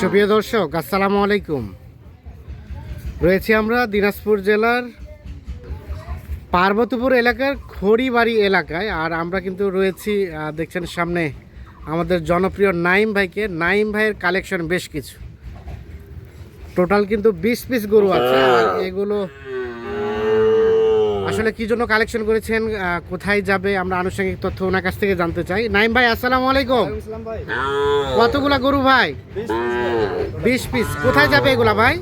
সুপ্রিয় দর্শক আসসালামু আলাইকুম। রয়েছি আমরা দিনাজপুর জেলার পার্বতীপুর এলাকার খড়িবাড়ি এলাকায় আর আমরা কিন্তু রয়েছি দেখছেন সামনে আমাদের জনপ্রিয় নাইম ভাইকে। নাইম ভাইয়ের কালেকশন বেশ কিছু। টোটাল কিন্তু বিশ পিস গরু আছে আর এগুলো আসলে কি জন্য কালেকশন করেছেন কোথায় যাবে আমরা আনুষঙ্গিক তথ্য ওনার কাছ থেকে জানতে চাই। নাইম ভাই আসসালামু আলাইকুম। ভাই। কতগুলা গরু ভাই? বিশ পিস। কোথায় যাবে এগুলা ভাই?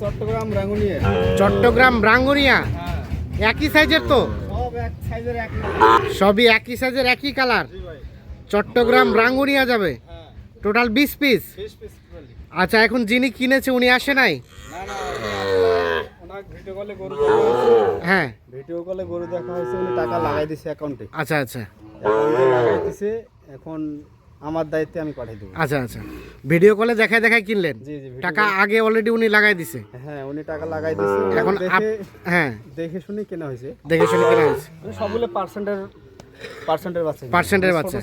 চট্টগ্রাম রাঙ্গুনিয়ে। চট্টগ্রাম রাঙ্গুনিয়া? হ্যাঁ। একই সাইজের তো? সবই একই সাইজের একই কালার চট্টগ্রাম রাঙ্গুনিয়া যাবে? হ্যাঁ। টোটাল বিশ পিস? আচ্ছা এখন যিনি কিনেছে উনি আসে নাই? ভিডিও কলে গরু হ্যাঁ। ভিডিও কলে গরু দেখা হয়েছে উনি টাকা লাগাই দিছে অ্যাকাউন্টে আচ্ছা আচ্ছা। অ্যাকাউন্টে লাগাই দিছে এখন আমার দায়িত্বে আমি পাঠিয়ে দেবো। আচ্ছা আচ্ছা। ভিডিও কলে দেখায় দেখায় কিনলেন? জি জি টাকা আগে অলরেডি উনি লাগাই দিছে? হ্যাঁ উনি টাকা লাগাই দিছে। এখন হ্যাঁ। দেখে শুনে কেনা হয়েছে। দেখে শুনে কেনা হয়েছে। মানে সবগুলো পার্সেন্টের পার্সেন্টের বাচ্চা। Percent বাচ্চা।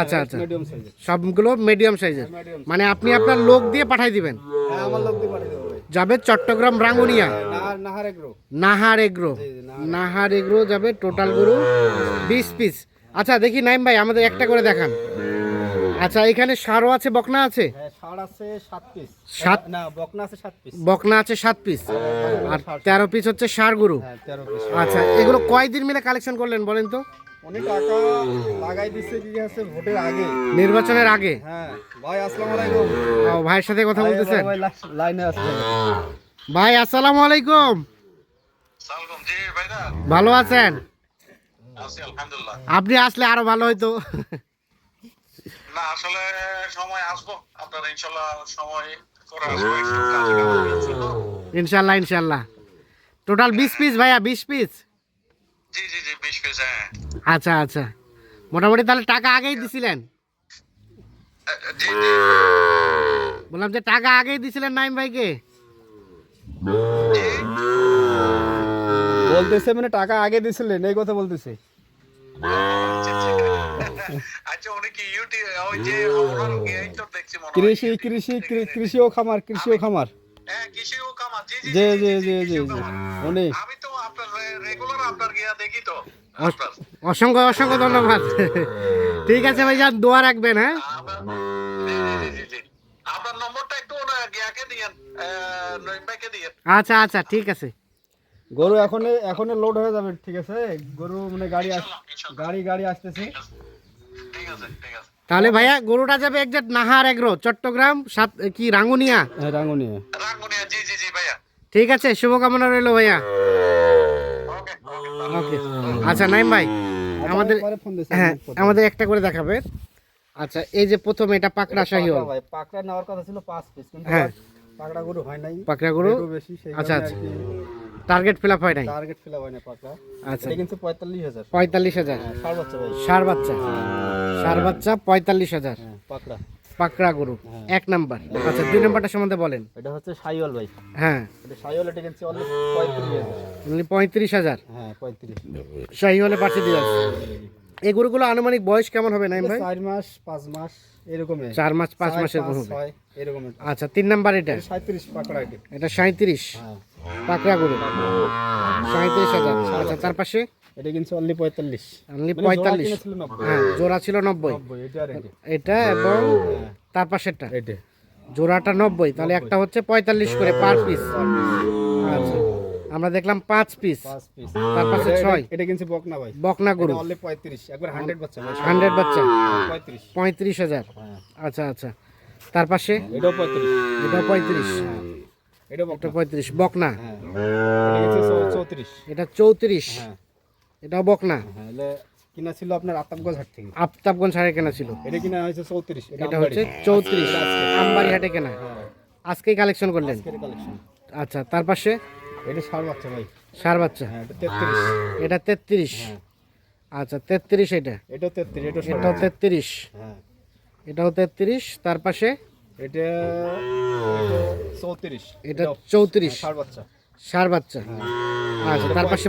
আচ্ছা, আচ্ছা। মিডিয়াম সাইজের সবগুলো মিডিয়াম সাইজের মানে আপনি আপনার লোক দিয়ে পাঠাই দিবেন? হ্যাঁ আমার লোক দিয়ে যাবে চট্টগ্রাম রাঙ্গুনিয়া। নাহার এগ্রো। নাহার এগ্রো। যাবে টোটাল গরু বিশ পিস। আচ্ছা দেখি নাইম ভাই আমাদের একটা করে দেখান। আচ্ছা এখানে সারও আছে বকনা আছে? হ্যাঁ বকনা আছে সাত পিস। পিস। আর তেরো পিস। হচ্ছে সার গরু। হ্যাঁ আচ্ছা এগুলো কয়দিন মিলে কালেকশন করলেন বলেন তো? উনি টাকা লাগাই দিচ্ছে কি আছে ভোটের আগে। নির্বাচনের আগে? হ্যাঁ ভাই আসসালামু আলাইকুম। ও, ভাইয়ের সাথে কথা বলতেছেন? ভাই লাইনে আসছে ভাই আসসালামু আলাইকুম। ভালো আছেন? আছি আলহামদুলিল্লাহ। আপনি আসলে আরও ভালো হইতো। না আসলে সময় আসব। আপনার ইনশাল্লাহ সময় টোটাল বিশ পিস ভাইয়া বিশ পিস জি জি জি বিশ পিস হ্যাঁ। আচ্ছা আচ্ছা। মোটামুটি তাহলে টাকা আগেই দিছিলেন? জি জি। বললাম যে টাকা আগেই দিছিলেন নাইম ভাইকে? বলতেছে মানে টাকা আগে দিছিলেন এই কথা বলতেছে। আচ্ছা উনি কি ইউটিউব ওই যে ওনার এই তো দেখছি মনে হয়। কৃষি কৃষি কৃ- কৃষিও খামার কৃষিও খামার। হ্যাঁ কৃষি ও কামার জি জি জি জি জি জি রেগুলার আপনার গিয়া দেখি তো। অস- অসংখ্য অসংখ্য ধন্যবাদ। ঠিক আছে ভাই যান দোয়া রাখবেন হ্যাঁ? আপনার- নম্বরটা একটু ওনা গিয়াকে দিয়েন নইম ভাইকে দিয়েন। আচ্ছা আচ্ছা ঠিক আছে। গরু এখন এখন লোড হয়ে যাবে ঠিক আছে? গরু মানে গাড়ি। গাড়ি গাড়ি আসতেছে। ঠিক আছে ঠিক আছে তাহলে ভাইয়া গরুটা যাবে একজাক্ট নাহার এগ্রো চট্টগ্রাম সাত কি রাঙ্গুনিয়া? হ্যাঁ রাঙ্গুনি রাঙ্গুনিয়া জি জি জি ভাইয়া। ঠিক আছে শুভকামনা রইল ভাইয়া। ওকে। আচ্ছা নাইম ভাই আমাদের হ্যাঁ আমাদের একটা করে দেখাবে। আচ্ছা এই যে প্রথম এটা পাকড়া শাহিওল ভাই পাকড়া নেওয়ার কথা ছিল পাঁচ পিস কিন্তু হ্যাঁ। পাকড়া গরু হয় নাই। পাকড়া গরু? একটু বেশি সেই আচ্ছা, আচ্ছা। টার্গেট ফিল আপ হয় নাই? টার্গেট ফিল হয় না পাকড়া। আচ্ছা। এটা কিন্তু পঁয়তাল্লিশ হাজার। পঁয়তাল্লিশ হাজার। হ্যাঁ ষাট বাচ্চা ভাই। সার বাচ্চা। সার বাচ্চা পঁয়তাল্লিশ হাজার। হ্যাঁ পাকড়া। পাকড়া গরু। এক নাম্বার। আচ্ছা দুই নাম্বারটা সম্বন্ধে বলেন। এটা হচ্ছে সাইওয়াল ভাই। হ্যাঁ। এটা সাইওয়াল এটা কিনছে অনলি পঁয়ত্রিশ only পঁয়ত্রিশ হাজার। হ্যাঁ পঁয়ত্রিশ। শাহিওয়ালে পাঠিয়ে দিয়ে এই গরুগুলো আনুমানিক বয়স কেমন হবে নাইম ভাই? চার মাস পাঁচ মাস এরকমই। চার মাস পাঁচ চার, মাসের পাঁচ, হবে। এরকম আচ্ছা তিন নাম্বার এটা সাঁত্রিশ পাকড়া এটা। এটা সাঁত্রিশ। হ্যাঁ। পাকড়া গরু। সাঁত্রিশ হাজার। আচ্ছা তার পাশে? এটা কিনছে অনলি পঁয়তাল্লিশ। Only মানে পঁয়তাল্লিশ। হ্যাঁ জোড়া ছিল নব্বই। নব্বই এটা এটা এটা এবং তার পাশেরটা। এটা জোড়াটা নব্বই তাহলে একটা হচ্ছে পঁয়তাল্লিশ করে পার পিস আচ্ছা আমরা দেখলাম পাঁচ পিস পিস তার পাশে ছয়। এটা কিনছে বকনা ভাই। বকনা গরু। অনলি পঁয়ত্রিশ। একবার হান্ড্রেড বাচ্চা ভাই। হান্ড্রেড বাচ্চা। পঁয়ত্রিশ। পঁয়ত্রিশ হাজার। হ্যাঁ। আচ্ছা আচ্ছা। তার পাশে? এটাও পঁয়ত্রিশ। এটা পঁয়ত্রিশ। এটাও এটা বকনা পঁয়ত্রিশ। বকনা। হ্যাঁ। এটা কিনছে চৌ- চৌত্রিশ। এটা চৌত্রিশ। হ্যাঁ। এটাও বকনা। হ্যাঁ এলে কিনা ছিল আপনার আতাবগঞ্জ হাট থেকে। আফতাবগঞ্জ হাটে কেনা ছিল। এটা কিনা হয়েছে চৌত্রিশ এটা এটা হচ্ছে চৌত্রিশ আমবাড়ি হাটে কেনা। হ্যাঁ আজকেই কালেকশন করলেন? কালেকশন। আচ্ছা তার পাশে? এটা ষাট বাচ্চা ভাই। সার বাচ্চা। হ্যাঁ এটা তেত্রিশ। এটা হ্যাঁ। আচ্ছা তেত্রিশ এটা। এটাও তেত্রিশ এটাও তেত্রিশ। হ্যাঁ। এটাও তেত্রিশ তার পাশে? এটা চৌত্রিশ। এটা চৌত্রিশ। ষাট বাচ্চা। সার বাচ্চা। আচ্ছা তার পাশে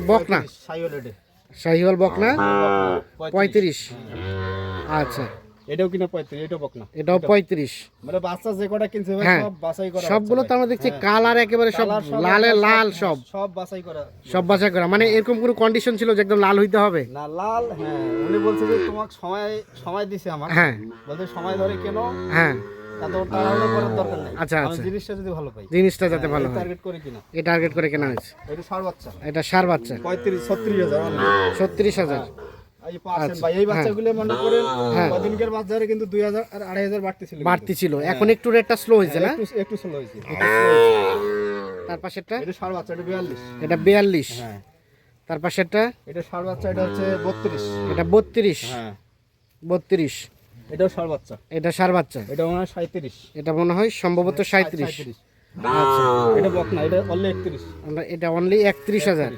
সাইওয়াল এটা শাহিওয়াল বকনা? পঁয়ত্রিশ। আচ্ছা। এটাও কিনা পঁয়ত্রিশ এটাও বকনা। এটাও পঁয়ত্রিশ। মানে বাচ্চা যে কটা কিনছে হ্যাঁ। সব বাছাই করা সবগুলো তো আমরা দেখছি কালার একেবারে সব লালে লাল সব। সব বাছাই করা। সব বাছাই করা। মানে এরকম কোনো কন্ডিশন ছিল যে একদম লাল হইতে হবে? না লাল হ্যাঁ। উনি বলছে যে তোমাকে সময় সময় দিছে আমার হ্যাঁ। বলতে সময় ধরে কেন। হ্যাঁ। আচ্ছা, আচ্ছা। জিনিসটা যদি ভালো পাই। জিনিসটা যাতে ভালো হয়। টার্গেট করে কিনা? এই টার্গেট করে কেনা হয়েছে। এটা ষাট বাচ্চা। এটা সার বাচ্চা। মনে হ্যাঁ। আড়াই হাজার বাড়তি ছিল এখন একটু রেটটা স্লো হয়েছে না? একটু স্লো হয়েছে। তার পাশেরটা? এটা বিয়াল্লিশ। হ্যাঁ। তার পাশেরটা? এটা ষাট বাচ্চা এটা হচ্ছে বত্রিশ। এটা বত্রিশ। হ্যাঁ। বত্রিশ। এটাও বাচ্চা। এটা সার বাচ্চা? এটা মনে হয় সাঁত্রিশ এটা মনে হয় সম্ভবত সাঁত্রিশ আচ্ছা এটা বকনা এটা অনলি একত্রিশ। আমরা এটা অনলি একত্রিশ হাজার।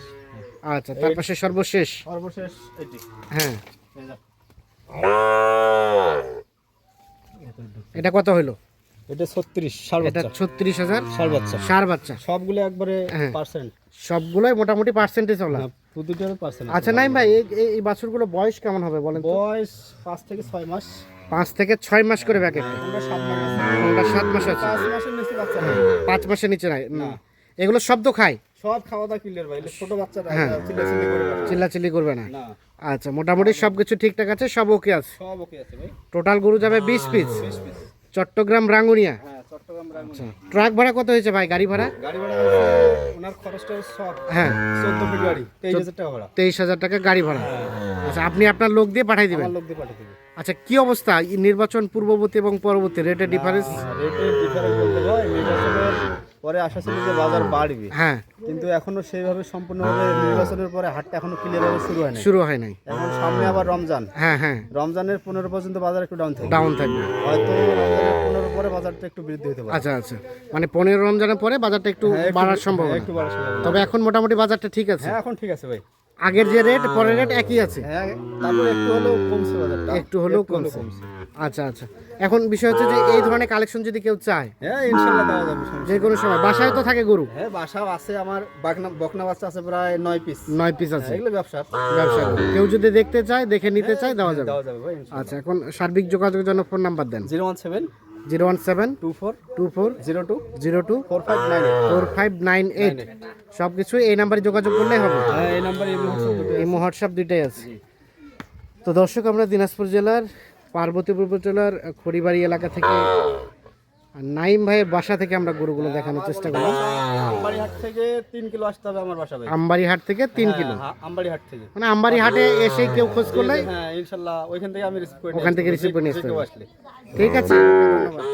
আচ্ছা তার পাশে সর্বশেষ। সর্বশেষ এটি। হ্যাঁ। এটা কত হলো? এটা ছত্রিশ ষাট এটা বাচ্চা। ছত্রিশ হাজার। ষাট বাচ্চা। সার বাচ্চা। সবগুলো একবারে হ্যাঁ। পার্সেন্ট সবগুলোই মোটামুটি পার্সেন্টেজ হলো প্রতিটার পার্সেন্ট আচ্ছা নাই ভাই এই এই- এই বাছুরগুলো বয়স কেমন হবে বলেন বয়স পাঁচ থেকে ছয় মাস। পাঁচ থেকে ছয় মাস করে প্যাকেটটা আমরা সাত মাস আছে। কোনটা সাত মাস আছে। পাঁচ মাসের নিচে নাই। এগুলো শব্দ খায়? সব খাওয়া দাওয়া ক্লিয়ার ভাই। ছোট বাচ্চারা হ্যাঁ। চিল্লাচিল্লি করবে না। আচ্ছা মোটামুটি সব কিছু ঠিকঠাক আছে? সব ওকে আছে? সব ওকে আছে ভাই। টোটাল গরু যাবে বিশ পিস চট্টগ্রাম রাঙ্গুনিয়া। হ্যাঁ চট্টগ্রাম রামগঞ্জ আচ্ছা ট্রাক ভাড়া কত হয়েছে ভাই? গাড়ি ভাড়া? গাড়ি ভাড়া ওনার খরচটা সব। হ্যাঁ। চোদ্দ গাড়ি তেইশ হাজার টাকা ভাড়া। তেইশ হাজার টাকা গাড়ি ভাড়া। আচ্ছা আপনি আপনার লোক দিয়ে পাঠিয়ে দিবেন? লোক দিয়ে পাঠিয়ে দেবে। আচ্ছা কি অবস্থা? নির্বাচন পূর্ববর্তী এবং পরবর্তী রেটের ডিফারেন্স রেটের ডিফারেন্স বলতে হয় নির্বাচনের পরে আশা ছিল যে বাজার বাড়বে। হ্যাঁ। কিন্তু এখনও সেইভাবে সম্পূর্ণভাবে নির্বাচনের পরে হাটটা এখনও ক্লিয়ার ভাবে শুরু হয় না শুরু হয় নাই। এখন সামনে আবার রমজান। হ্যাঁ হ্যাঁ। রমজানের পনেরো পর্যন্ত বাজার একটু ডাউন থাকে ডাউন থাকবে। হয়তো রমজানের পনেরো পরে বাজারটা একটু বৃদ্ধি হতে পারে। আচ্ছা আচ্ছা। মানে পনেরো রমজানের পরে বাজারটা একটু হ্যাঁ, বাড়ার সম্ভব হ্যাঁ, একটু বাড়ার সম্ভাবনা। তবে এখন মোটামুটি বাজারটা ঠিক আছে? হ্যাঁ এখন ঠিক আছে ভাই। আগের যে রেট পরের রেট একই আছে। হ্যাঁ তারপরে একটু হলেও কমছে বাজারটা। একটু হলেও কমছে। আচ্ছা আচ্ছা। এখন বিষয় হচ্ছে যে এই ধরনের কালেকশন যদি কেউ চায় হ্যাঁ দেওয়া যাবে যে কোনো সময়। বাসায় তো থাকে গরু। হ্যাঁ বাসাও আছে আমার বাগনা বকনা বাচ্চা আছে প্রায় নয় পিস নয় পিস আছে। এগুলো ব্যবসা। ব্যবসা কেউ যদি দেখতে চায় দেখে নিতে চায় দেওয়া যাবে। দেওয়া যাবে আচ্ছা এখন সার্বিক যোগাযোগের জন্য ফোন নাম্বার দেন। Zero one seven zero one seven two four two four zero two zero two four five nine four five nine eight. সব কিছু এই নাম্বারে যোগাযোগ করলেই হবে। হ্যাঁ এই নাম্বার এই হোয়াটসঅ্যাপ দুইটাই আছে। তো দর্শক আমরা দিনাজপুর জেলার পার্বতীপুর উপজেলার খড়িবাড়ি এলাকা থেকে নাইম ভাইয়ের বাসা থেকে আমরা গরুগুলো দেখানোর চেষ্টা করি। আমবাড়ি হাট থেকে তিন কিলো আসতে হবে আমার বাসা ভাই। আমবাড়ি হাট থেকে তিন কিলো। হ্যাঁ, আমবাড়ি হাট থেকে। মানে আমবাড়ি হাটে এসে কেউ খোঁজ করলে হ্যাঁ ইনশাল্লাহ ওইখান থেকে আমি রিসিভ করে ওখান থেকে রিসিভ করে নিয়ে আসতে ঠিক আছে ধন্যবাদ।